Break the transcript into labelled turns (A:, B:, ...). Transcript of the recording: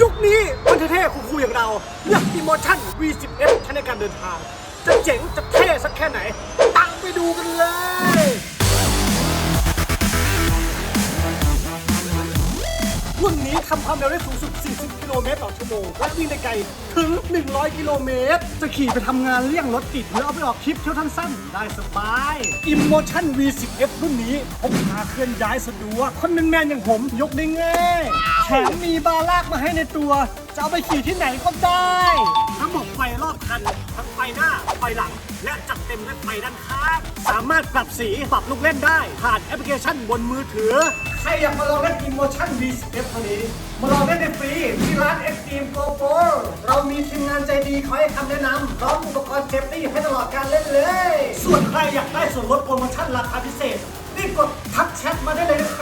A: ยุคนี้มันเท่ๆคูลๆอย่างเรา อยากดีโมชั่น V10F ใช้ในการเดินทาง จะเจ๋งจะเท่สักแค่ไหนตามไปดูกัน รุ่นนี้ทำความเร็วได้สูงสุด 40 กิโลเมตรต่อชั่วโมง และวิ่งได้ไกลถึง 100 กิโลเมตร จะขี่ไปทำงานเลี่ยงรถติดหรือเอาไปออกทริปเที่ยวทั้งสั้นได้สบาย Emotion V10F รุ่นนี้พกพาเคลื่อนย้ายสะดวก คนแมนๆอย่างผมยกได้ง่ายแถมมีบาร์ลากมาให้ในตัว จะเอาไปขี่ที่ไหนก็ได้ระบบไฟรอบคันทั้งไฟหน้าไฟหลัง และจัดเต็มด้วยไฟด้านข้าง สามารถปรับสีปรับลูกเล่นได้ ผ่านแอปพลิเคชันบนมือถือ ใครอยากมาลองเล่น Emotion V10F คันนี้ มาลองเล่นได้ฟรีที่ร้าน Extreme Go Pro เรามีทีมงานใจดีคอยให้คำแนะนำพร้อมอุปกรณ์เซฟตี้ให้ตลอดการเล่นเลย ส่วนใครอยากได้ส่วนลดโปรโมชั่นราคาพิเศษรีบกดทักแชทมาได้เลยนะครับ